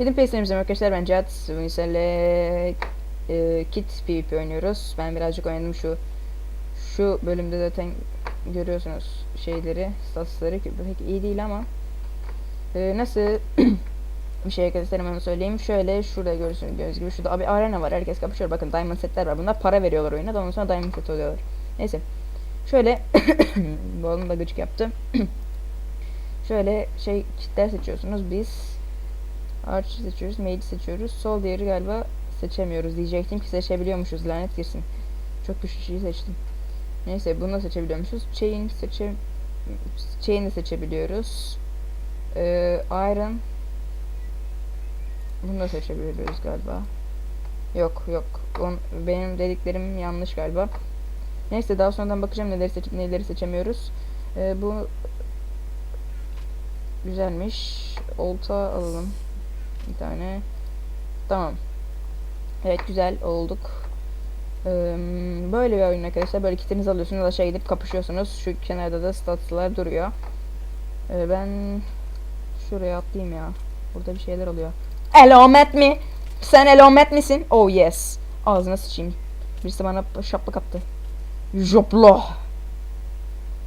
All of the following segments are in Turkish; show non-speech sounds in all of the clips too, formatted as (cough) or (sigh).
Hidden Pace'lerimiz arkadaşlar ben Cihat. Bugün seninle e, Kit PvP oynuyoruz. Ben birazcık oynadım şu şu bölümde zaten görüyorsunuz şeyleri, statsları ki pek iyi değil ama e, nasıl (clears throat) bir şey göstereyim onu söyleyeyim. Şöyle şurada görüyorsunuz göz gibi şurada bir arena var. Herkes kapışıyor. Bakın diamond setler var. Bunlar para veriyorlar oyuna. da Ondan sonra diamond set oluyorlar. Neyse. Şöyle (clears throat) bu da gıcık yaptı. (clears throat) Şöyle şey kitler seçiyorsunuz. Biz Archer seçiyoruz. Mage seçiyoruz. Sol diğeri galiba seçemiyoruz diyecektim ki seçebiliyormuşuz. Lanet girsin. Çok güçlü şeyi seçtim. Neyse bunu da seçebiliyormuşuz. Chain seçe Chain de seçebiliyoruz. Ee, Iron bunu da seçebiliyoruz galiba. Yok yok. On, benim dediklerim yanlış galiba. Neyse daha sonradan bakacağım neleri seçip neleri seçemiyoruz. Ee, bu güzelmiş. Olta alalım. Bir tane. Tamam. Evet güzel olduk. Ee, böyle bir oyun arkadaşlar. Böyle kitinizi alıyorsunuz aşağı gidip kapışıyorsunuz. Şu kenarda da statslar duruyor. Ee, ben şuraya atlayayım ya. Burada bir şeyler oluyor. Elomet mi? Sen elomet misin? Oh yes. Ağzına sıçayım. Birisi bana şaplık attı. Joplo.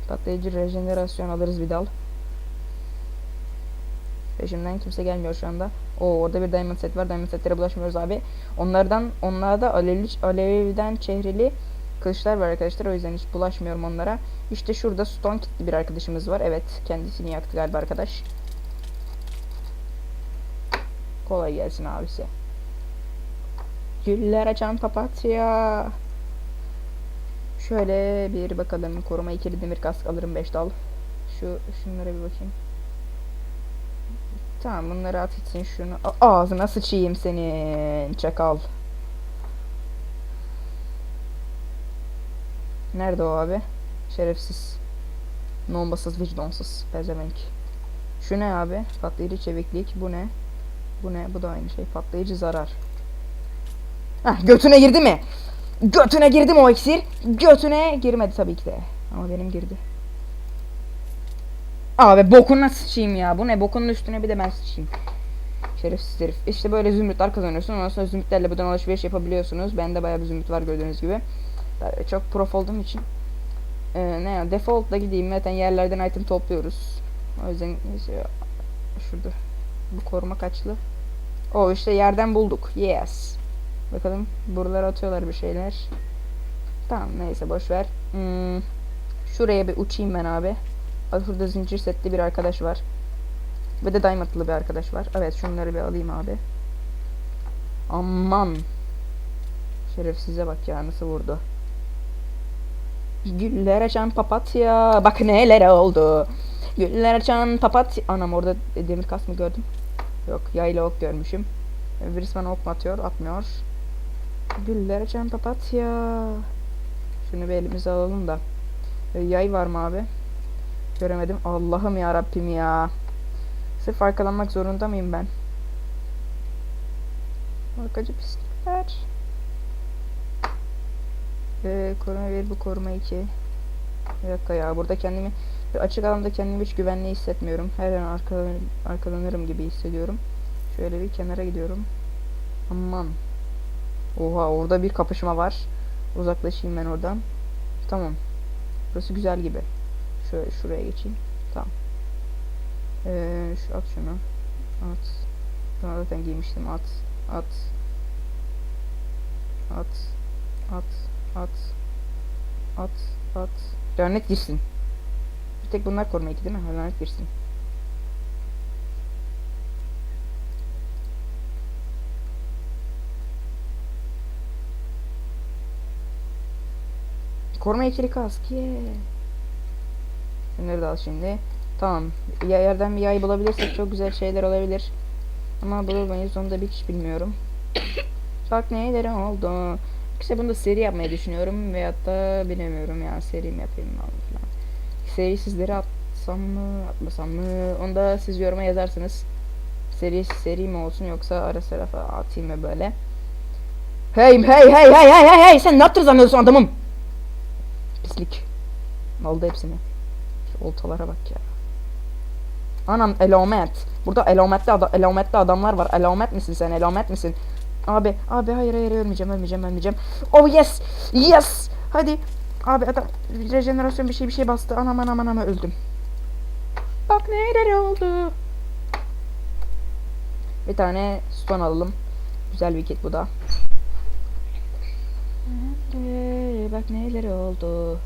Patlayıcı rejenerasyon alırız bir dal. Peşimden kimse gelmiyor şu anda. O orada bir diamond set var. Diamond setlere bulaşmıyoruz abi. Onlardan onlarda alevli alevden çehreli kılıçlar var arkadaşlar. O yüzden hiç bulaşmıyorum onlara. İşte şurada stone kitli bir arkadaşımız var. Evet, kendisini yaktı galiba arkadaş. Kolay gelsin abisi. Güller açan papatya. Şöyle bir bakalım. Koruma ikili demir kask alırım 5 dal. Şu şunlara bir bakayım. Tamam bunları at için şunu. Ağzına sıçayım senin çakal. Nerede o abi? Şerefsiz. Nombasız, vicdansız. Pezevenk. Şu ne abi? Patlayıcı çeviklik. Bu ne? Bu ne? Bu da aynı şey. Patlayıcı zarar. Hah götüne girdi mi? Götüne girdi mi o iksir? Götüne girmedi tabii ki de. Ama benim girdi. Abi bokuna sıçayım ya. Bu ne? Bokunun üstüne bir de ben sıçayım. Şerefsiz herif. İşte böyle zümrütler kazanıyorsun. Ondan sonra zümrütlerle buradan alışveriş yapabiliyorsunuz. Bende bayağı bir zümrüt var gördüğünüz gibi. Çok prof olduğum için. Ee, ne ya? Default'la gideyim. Zaten yerlerden item topluyoruz. O yüzden neyse, şurada. Bu koruma kaçlı? O işte yerden bulduk. Yes. Bakalım buralara atıyorlar bir şeyler. Tamam neyse boş ver. Hmm, şuraya bir uçayım ben abi. Şurada zincir setli bir arkadaş var. Ve de diamondlı bir arkadaş var. Evet şunları bir alayım abi. Aman. Şerefsize bak ya nasıl vurdu. Güller açan papatya. Bak neler oldu. Güller açan papatya. Anam orada demir kas mı gördüm? Yok yayla ok görmüşüm. Birisi bana ok mu atıyor? Atmıyor. Güller açan papatya. Şunu bir elimize alalım da. Yay var mı abi? Göremedim. Allah'ım ya Rabbim ya. Sırf arkalanmak zorunda mıyım ben? Arkacı pislikler. Ee, koruma 1 bu koruma 2. Bir dakika ya burada kendimi açık alanda kendimi hiç güvenli hissetmiyorum. Her an arkalan, arkalanırım gibi hissediyorum. Şöyle bir kenara gidiyorum. Aman. Oha orada bir kapışma var. Uzaklaşayım ben oradan. Tamam. Burası güzel gibi. Şöyle şuraya geçeyim. Tamam. Ee, şu at şunu. At. Ben zaten giymiştim. At. At. At. At. At. At. At. Lanet girsin. Bir tek bunlar koruma iki değil mi? Lanet girsin. Koruma ikili kask. Yeah. Bunları da al şimdi. Tamam. Yerden bir yay bulabilirsek çok güzel şeyler olabilir. Ama bulamayız onu da bir hiç bilmiyorum. Bak neler oldu. İşte bunu da seri yapmayı düşünüyorum veyahut da bilemiyorum ya seri mi yapayım falan. Seri sizlere atsam mı atmasam mı onu da siz yoruma yazarsınız. Seri seri mi olsun yoksa ara sıra falan atayım mı böyle. Hey hey hey hey hey hey hey sen ne yaptın zannediyorsun adamım? Pislik. Aldı hepsini. Oltalara bak ya. Anam elomet. Burada elometli, ada elometli adamlar var. Elomet misin sen? Elomet misin? Abi, abi hayır hayır ölmeyeceğim, ölmeyeceğim, ölmeyeceğim. Oh yes! Yes! Hadi. Abi adam rejenerasyon bir şey bir şey bastı. Anam anam anam öldüm. Bak neler oldu. Bir tane stone alalım. Güzel bir kit bu da. Bak neler oldu.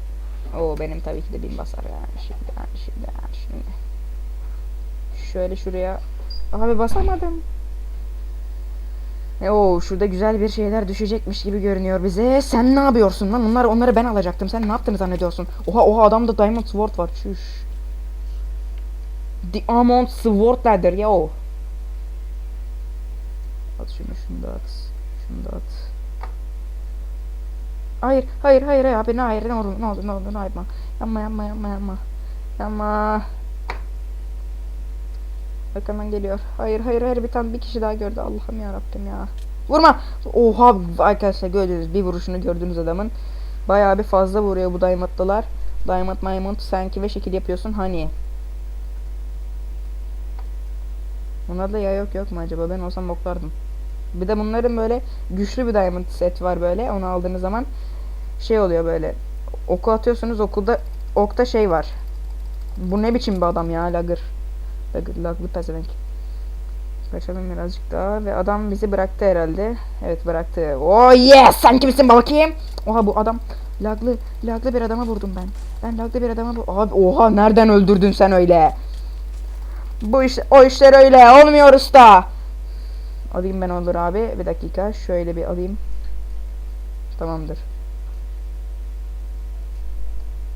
O benim tabii ki de bin basar yani şimdi yani şimdi yani şimdi. Şöyle şuraya. Abi basamadım. E, Oo şurada güzel bir şeyler düşecekmiş gibi görünüyor bize. Sen ne yapıyorsun lan? Onlar onları ben alacaktım. Sen ne yaptığını zannediyorsun? Oha oha adamda Diamond Sword var. Çüş. Diamond Sword ladder ya o. At şunu şunu da at. Şunu da at. Hayır hayır hayır abi ne hayır ne olur ne olur ne olur ne yapma. Yapma yapma yapma yapma. Yapma. Arkamdan geliyor. Hayır hayır hayır bir tane bir kişi daha gördü. Allah'ım ya Rabbim ya. Vurma. Oha arkadaşlar gördünüz bir vuruşunu gördüğünüz adamın. Bayağı bir fazla vuruyor bu diamondlılar. Diamond Diamond sen kime şekil yapıyorsun hani? Bunlarda ya yok yok mu acaba? Ben olsam boklardım. Bir de bunların böyle güçlü bir diamond set var böyle. Onu aldığınız zaman şey oluyor böyle. Oku atıyorsunuz okulda okta şey var. Bu ne biçim bir adam ya lagır. Lagır laglı pezevenk. Kaçalım birazcık daha ve adam bizi bıraktı herhalde. Evet bıraktı. Oh yes sen kimsin bakayım? Oha bu adam laglı laglı bir adama vurdum ben. Ben laglı bir adama. Abi oha nereden öldürdün sen öyle? Bu iş o işler öyle olmuyor usta. Alayım ben olur abi. Bir dakika şöyle bir alayım. Tamamdır.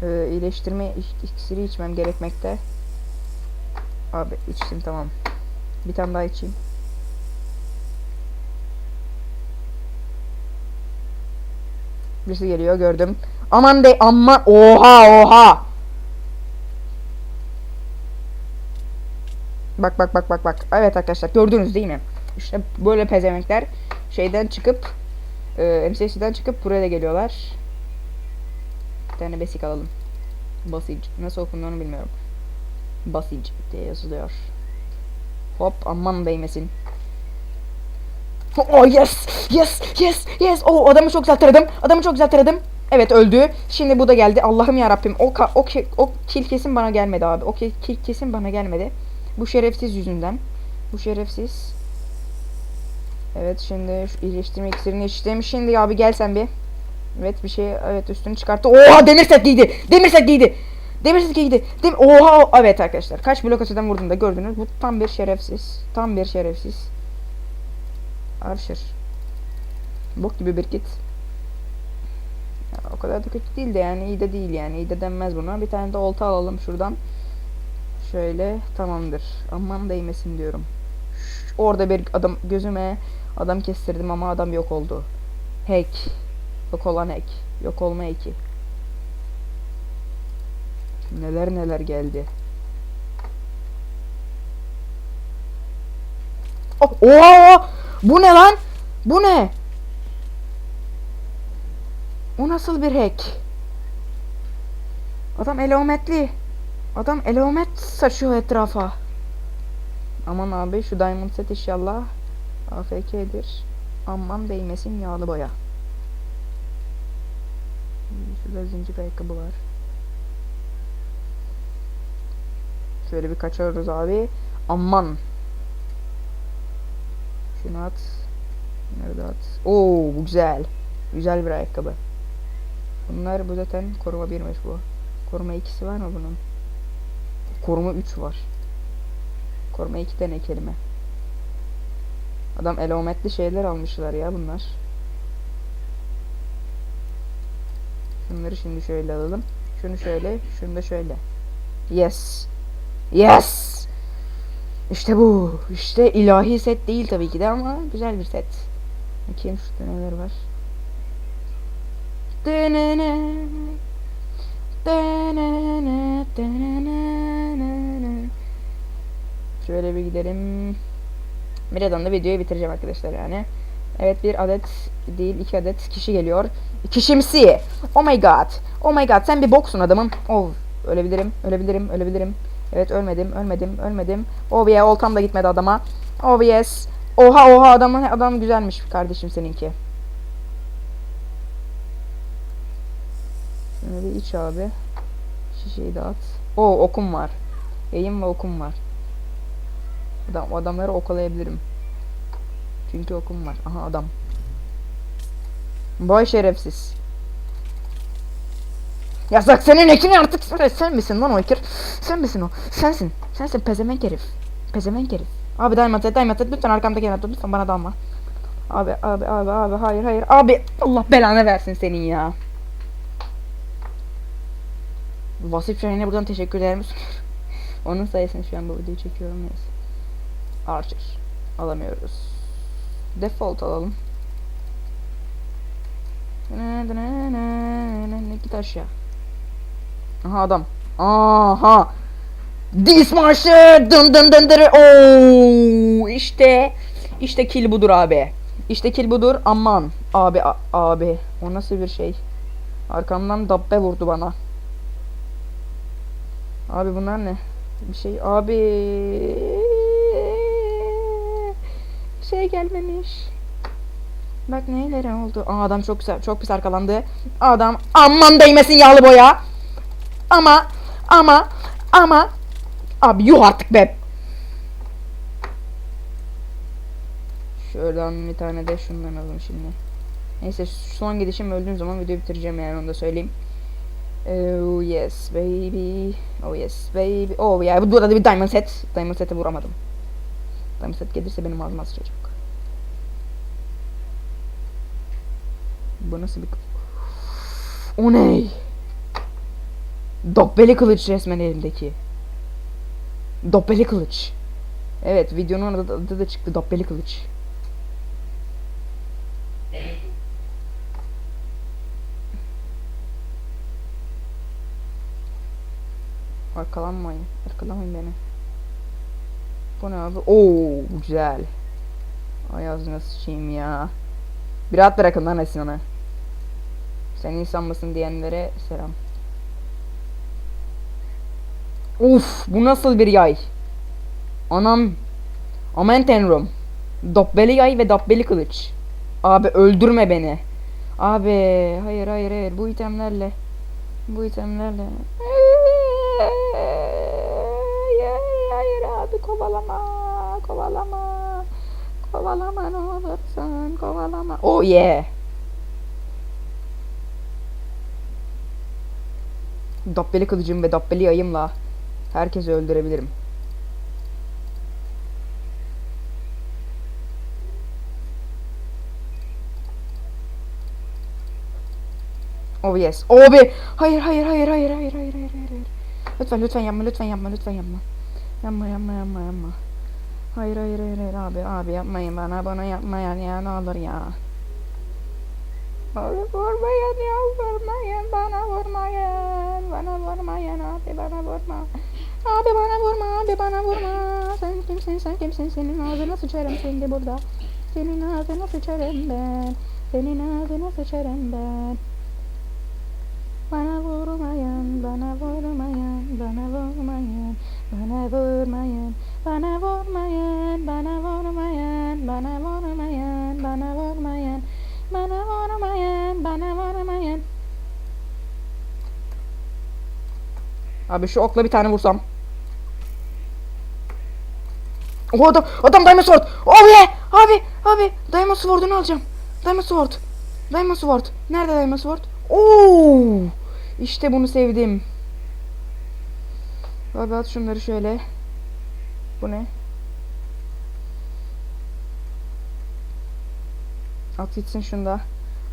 Ee, iyileştirme ik- iksiri içmem gerekmekte. Abi içtim tamam. Bir tane daha içeyim. Birisi geliyor gördüm. Aman de aman oha oha. Bak bak bak bak bak. Evet arkadaşlar gördünüz değil mi? İşte böyle pezevenkler şeyden çıkıp e, MCS'den çıkıp buraya da geliyorlar. Tane basic alalım. Basic. Nasıl okunduğunu bilmiyorum. Basic diye yazılıyor. Hop aman değmesin. Oh yes! Yes! Yes! Yes! Oh adamı çok güzel taradım. Adamı çok güzel taradım. Evet öldü. Şimdi bu da geldi. Allah'ım ya Rabbim. O o o kill kesin bana gelmedi abi. O ki- kill kesin bana gelmedi. Bu şerefsiz yüzünden. Bu şerefsiz. Evet şimdi şu iyileştirme iksirini içtim. Şimdi abi gel sen bir. Evet bir şey evet üstünü çıkarttı. Oha demir set giydi. Demir set giydi. Demir set giydi. Dem Oha evet arkadaşlar. Kaç blok öteden vurdum da gördünüz. Bu tam bir şerefsiz. Tam bir şerefsiz. Archer. Bok gibi bir kit. Ya, o kadar da kötü değil de yani iyi de değil yani iyi de denmez buna. Bir tane de olta alalım şuradan. Şöyle tamamdır. Aman değmesin diyorum. Şş, orada bir adam gözüme adam kestirdim ama adam yok oldu. Hack. Yok olan hack. Yok olma eki. Neler neler geldi. Oh, oha! Bu ne lan? Bu ne? O nasıl bir hack? Adam elometli. Adam elomet saçıyor etrafa. Aman abi şu diamond set inşallah AFK'dir. Aman değmesin yağlı boya. Şurada zincir ayakkabı var. Şöyle bir kaçarız abi. Aman. Şunu at. Nerede at? Oo bu güzel. Güzel bir ayakkabı. Bunlar bu zaten koruma birmiş bu. Koruma ikisi var mı bunun? Koruma 3 var. Koruma 2 tane kelime. Adam elometli şeyler almışlar ya bunlar. Şunları şimdi şöyle alalım. Şunu şöyle, şunu da şöyle. Yes. Yes. İşte bu. İşte ilahi set değil tabii ki de ama güzel bir set. Bakayım şurada neler var. Şöyle bir gidelim. Birazdan da videoyu bitireceğim arkadaşlar yani. Evet bir adet değil iki adet kişi geliyor. Kişimsi. Oh my god. Oh my god sen bir boksun adamım. Oh ölebilirim ölebilirim ölebilirim. Evet ölmedim, ölmedim, ölmedim. Oh yeah, oltam da gitmedi adama. Oh yes. Oha oha adamın adam güzelmiş kardeşim seninki. Şunu bir iç abi. Şişeyi de at. Oo okum var. Yayım ve okum var. Adam, adamları okalayabilirim. Çünkü okum var. Aha adam. Boy şerefsiz. Yasak senin ekin artık sen, misin lan o ekir? Sen misin o? Sensin. Sensin pezevenk herif. Pezevenk herif. Abi diamond set diamond set lütfen diamond set lütfen bana dalma. Abi abi abi abi hayır hayır abi Allah belanı versin senin ya. Vasif Şahin'e buradan teşekkürlerimi sunuyorum. Onun sayesinde şu an bu videoyu çekiyorum neyse. Archer. Alamıyoruz. Default alalım. Git aşağı. Aha adam. Aha. Dismarşı dın dın dın dın. Oo, işte işte kill budur abi. İşte kill budur. Aman abi abi. O nasıl bir şey? Arkamdan dabbe vurdu bana. Abi bunlar ne? Bir şey abi şey gelmemiş. Bak neylere oldu. Aa adam çok güzel, çok pis arkalandı. Adam aman değmesin yağlı boya. Ama ama ama abi yuh artık be. Şuradan bir tane de şundan alalım şimdi. Neyse son gidişim öldüğüm zaman videoyu bitireceğim yani onu da söyleyeyim. Oh yes baby. Oh yes baby. Oh ya bu burada bir diamond set. Diamond set'e vuramadım. Set gelirse benim ağzıma sıçacak. Bu nasıl bir... O ne? Doppeli kılıç resmen elimdeki. Doppeli kılıç. Evet videonun adı, da çıktı Doppeli kılıç. Arkalanmayın. Arkalanmayın beni. Bu ne abi? Oo güzel. Ay ağzına sıçayım ya. Bir rahat bırakın lan Esin ona. Sen insan mısın diyenlere selam. Uf bu nasıl bir yay? Anam. Aman tanrım. Doppeli yay ve doppeli kılıç. Abi öldürme beni. Abi hayır hayır hayır bu itemlerle. Bu itemlerle. Abi kovalama. Kovalama. Kovalama ne olursun kovalama. Oh yeah. Doppeli kılıcım ve doppeli yayımla herkesi öldürebilirim. Oh yes. Oh be. Hayır hayır hayır hayır hayır hayır hayır. hayır. Lütfen lütfen yapma lütfen yapma lütfen yapma. Yapma yapma yapma yapma. Hayır hayır hayır hayır abi abi yapmayın bana bana yapmayın ya ne olur ya. Abi vurmayın ya vurmayın bana vurmayın bana vurmayın abi bana vurma. Abi bana vurma abi bana vurma. Sen kimsin sen kimsin senin ağzına sıçarım şimdi burada. Senin ağzına sıçarım ben. Senin ağzına sıçarım ben. Bana vurmayın, bana vurmayın, bana vurmayın, bana vurmayın, bana vurmayın, bana vurmayın, bana vurmayın, bana vurmayın, bana vurmayın, bana vurmayın. Abi şu okla bir tane vursam. O adam, adam Diamond Sword. Oh yeah! Abi, abi Diamond Sword'unu alacağım. Diamond Sword. Diamond Sword. Nerede Diamond Sword? Oo! İşte bunu sevdim. Abi at şunları şöyle. Bu ne? At gitsin şunda.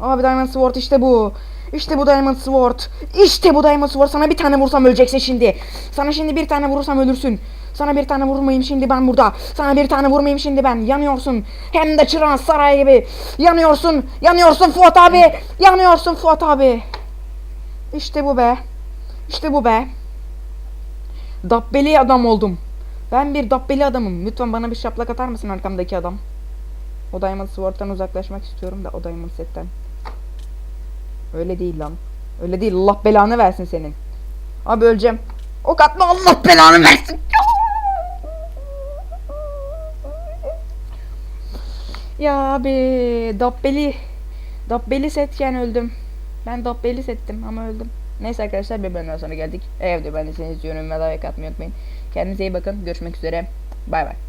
Abi Diamond Sword işte bu. İşte bu Diamond Sword. İşte bu Diamond Sword. Sana bir tane vursam öleceksin şimdi. Sana şimdi bir tane vurursam ölürsün. Sana bir tane vurmayayım şimdi ben burada. Sana bir tane vurmayayım şimdi ben. Yanıyorsun. Hem de Çırağan Saray gibi. Yanıyorsun. Yanıyorsun Fuat abi. Yanıyorsun Fuat abi. İşte bu be. İşte bu be. Dabbeli adam oldum. Ben bir dabbeli adamım. Lütfen bana bir şaplak atar mısın arkamdaki adam? O Diamond Sword'dan uzaklaşmak istiyorum da o Diamond Set'ten. Öyle değil lan. Öyle değil. Allah belanı versin senin. Abi öleceğim. Ok atma Allah belanı versin. Ya abi Dabbeli Dabbeli setken öldüm. Ben Dabbeli settim ama öldüm. Neyse arkadaşlar bir bölümden sonra geldik. Evde ben de seni izliyorum ve like atmayı unutmayın. Kendinize iyi bakın. Görüşmek üzere. Bay bay.